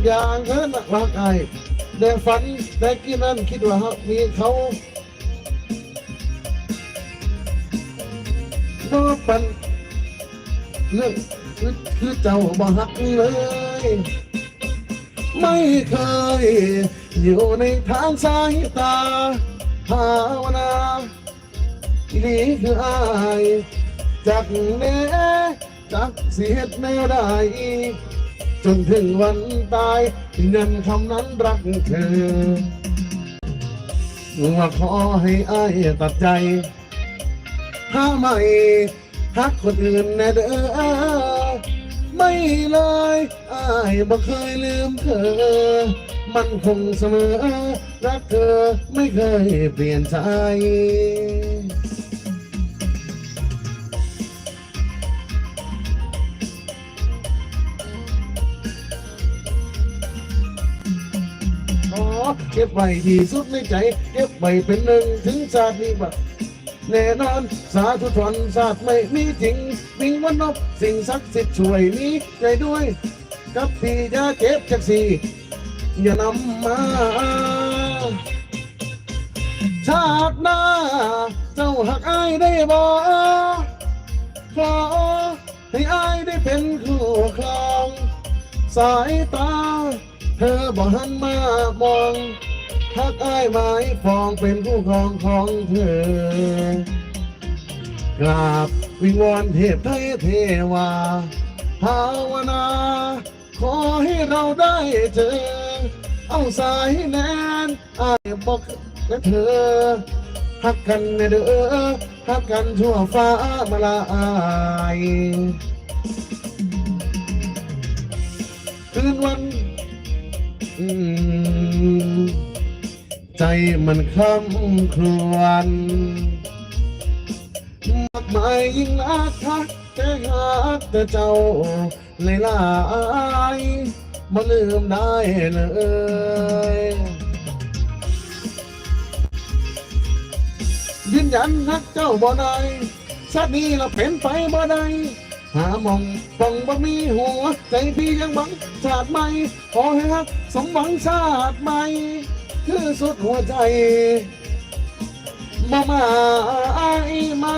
กอย่างเธอนักรักไอแต่ฝันแต่กี้นั้นคิดว่าฮักมีเขาบ่ปันเรื่องคือคือเจ้าบ่ฮักเลย ไม่เคย อยู่ในทางสายตาภาวนาอีนี่คืออายจากแน่จากเสียดแน่ได้ จนถึงวันตายยันคำนั้นรักเธอว่าขอให้อายตัดใจ ถ้าไม่ฮักคนอื่นแน่เด้อไม่เลยอายบ่เคยลืมเธอ มันคงเสมอ รักเธอไม่เคยเปลี่ยนใจ เก็บไว้ที่สุดในใจ เก็บไว้เป็นหนึ่งถึงชาตินี้แบบแน่นอนสาธุชนศาสตร์ไม่มีจริงวิงวันนบสิ่งศักดิ์สิทธิ์ช่วยนี้ใจด้วย กับพี่จะเก็บจากสีอย่านำมา ชาติหน้า เจ้าหักอายได้บ่ขอให้อายได้เป็นคู่ครอง สายตา เธอบอกหันมามองทักอ้ายไม้ฟองเป็นผู้ครองของเธอกราบวิงวอนเทพไทยเทวาภาวนา ขอให้เราได้เจอ เอาสายแนนอ้ายบอกและเธอฮักกันแน่เด้อฮักกันทั่วฟ้ามาลายคืนวัน ใจมันคล่ำครวญมากมายยิ่งนักทักแต่หักแต่เจ้าเลยลายมาลืมได้เลยยืนยันนักเจ้าบ่ได้ชาตินี้เราเป็นไปบ่ได้ หามองฟังบ่มีหัวใจพี่ยังบังชาติใหม่ขอให้ฮักสมหวังชาติใหม่ คือสุดหัวใจมามาไอายมา